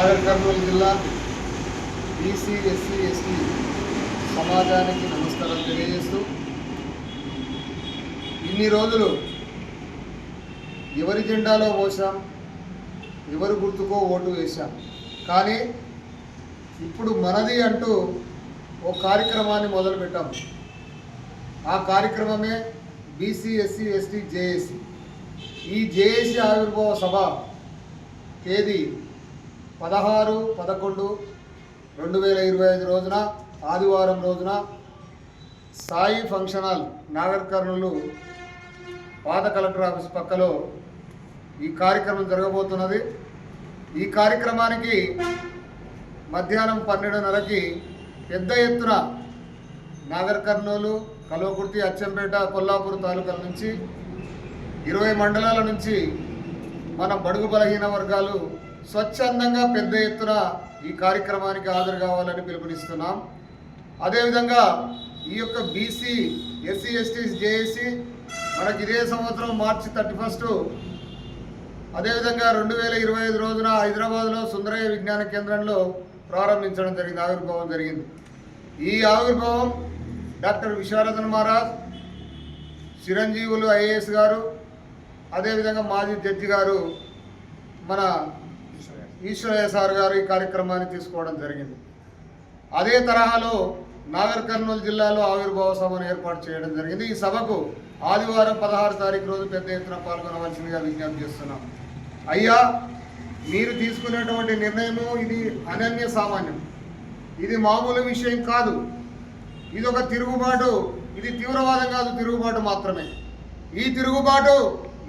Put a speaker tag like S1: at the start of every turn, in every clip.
S1: నాగర్ కర్నూలు జిల్లా BC SC ST సమాజానికి నమస్కారం తెలియజేస్తూ ఇన్ని రోజులు ఎవరి జెండాలో పోసాం ఎవరి గుర్తుకో ఓటు వేశాం కానీ ఇప్పుడు మనది అంటూ ఓ కార్యక్రమాన్ని మొదలుపెట్టాం. ఆ కార్యక్రమమే బీసీ ఎస్సీ ఎస్టీ జేఏసీ ఈ జేఏసీ ఆవిర్భావ సభ తేదీ పదహారు పదకొండు రెండు వేల ఇరవై ఐదు రోజున ఆదివారం రోజున సాయి ఫంక్షన్ హాల్ నాగర్ కర్నూలు పాత కలెక్టర్ ఆఫీస్ పక్కలో ఈ కార్యక్రమం జరగబోతున్నది. ఈ కార్యక్రమానికి మధ్యాహ్నం పన్నెండున్నరకి పెద్ద ఎత్తున నాగర్ కర్నూలు కల్వకుర్తి అచ్చంపేట కొల్లాపూర్ తాలూకాల నుంచి ఇరవై మండలాల నుంచి మన బడుగు బలహీన వర్గాలు స్వచ్ఛందంగా పెద్ద ఎత్తున ఈ కార్యక్రమానికి హాజరు కావాలని పిలుపునిస్తున్నాం. అదేవిధంగా ఈ యొక్క బీసీ ఎస్సీ ఎస్టీ జేఏసీ మనకి ఇదే సంవత్సరం మార్చి థర్టీ ఫస్ట్. అదేవిధంగా రెండు వేల ఇరవై ఐదు రోజున హైదరాబాద్లో సుందరయ్య విజ్ఞాన కేంద్రంలో ప్రారంభించడం జరిగింది ఆవిర్భావం జరిగింది. ఈ ఆవిర్భావం డాక్టర్ విశ్వరథన్ మహారాజ్ చిరంజీవులు ఐఏఎస్ గారు అదేవిధంగా మాజీ జడ్జి గారు మన ఈశ్వరయ్య సార్ గారు ఈ కార్యక్రమాన్ని తీసుకోవడం జరిగింది. అదే తరహాలో నాగర్ కర్నూలు జిల్లాలో ఆవిర్భావ సభను ఏర్పాటు చేయడం జరిగింది. ఈ సభకు ఆదివారం పదహారు తారీఖు రోజు పెద్ద ఎత్తున పాల్గొనవలసిందిగా విజ్ఞప్తి చేస్తున్నాం. అయ్యా మీరు తీసుకునేటువంటి నిర్ణయము ఇది అనన్య సామాన్యం. ఇది మామూలు విషయం కాదు. ఇది ఒక తిరుగుబాటు ఇది తీవ్రవాదం కాదు తిరుగుబాటు మాత్రమే. ఈ తిరుగుబాటు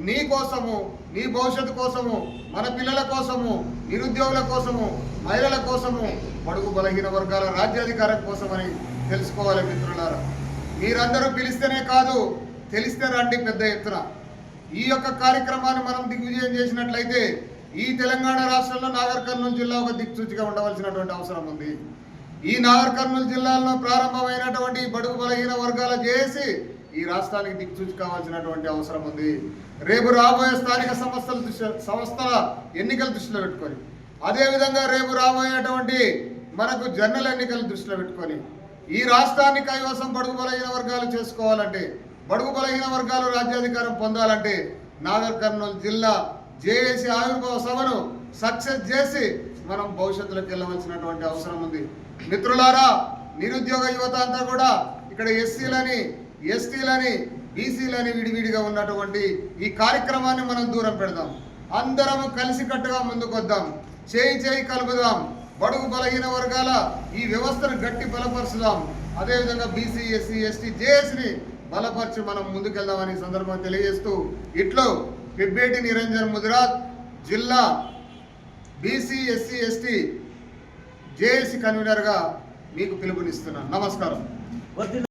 S1: నీ కోసము నీ భవిష్యత్తు కోసము మన పిల్లల కోసము నిరుద్యోగుల కోసము మహిళల కోసము బడుగు బలహీన వర్గాల రాజ్యాధికారం కోసమని తెలుసుకోవాలి మిత్రులారా. మీరందరూ పిలిస్తేనే కాదు తెలిస్తే రండి పెద్ద ఎత్తున. ఈ యొక్క కార్యక్రమాన్ని మనం దిగ్విజయం చేసినట్లయితే ఈ తెలంగాణ రాష్ట్రంలో నాగర్ కర్నూలు జిల్లా ఒక దిక్సూచిగా ఉండవలసినటువంటి అవసరం ఉంది. ఈ నాగర్ కర్నూలు జిల్లాలో ప్రారంభమైనటువంటి బడుగు బలహీన వర్గాల చేసి ఈ రాష్ట్రానికి దిక్సూచి కావాల్సినటువంటి అవసరం ఉంది. రేపు రాబోయే స్థానిక సంస్థల దృష్టి సంస్థల ఎన్నికల దృష్టిలో పెట్టుకొని అదేవిధంగా రేపు రాబోయేటువంటి మనకు జనరల్ ఎన్నికల దృష్టిలో పెట్టుకొని ఈ రాష్ట్రాన్ని కైవసం బడుగు బలహీన వర్గాలు చేసుకోవాలంటే బడుగు బలహీన వర్గాలు రాజ్యాధికారం పొందాలంటే నాగర్ కర్నూలు జిల్లా జేఏసీ ఆవిర్భావ సభను సక్సెస్ చేసి మనం భవిష్యత్తులోకి వెళ్ళవలసినటువంటి అవసరం ఉంది. మిత్రులారా నిరుద్యోగ యువత అంతా కూడా ఇక్కడ ఎస్సీలని ఎస్టీలని బీసీలని విడివిడిగా ఉన్నటువంటి ఈ కార్యక్రమాన్ని మనం దూరం పెడదాం. అందరము కలిసికట్టుగా ముందుకొద్దాం. చేయి చేయి కలుపుదాం. బడుగు బలహీన వర్గాల ఈ వ్యవస్థను గట్టి బలపరుచుదాం. అదేవిధంగా బీసీ ఎస్సీ ఎస్టీ జేఎస్ని బలపరిచి మనం ముందుకెళ్దామని సందర్భం తెలియజేస్తూ ఇట్లో పెబ్బేటి నిరంజన్ ముదిరాజ్ జిల్లా బీసీ ఎస్సీ ఎస్టీ జేఏసీ కన్వీనర్గా మీకు పిలుపునిస్తున్నాను. నమస్కారం.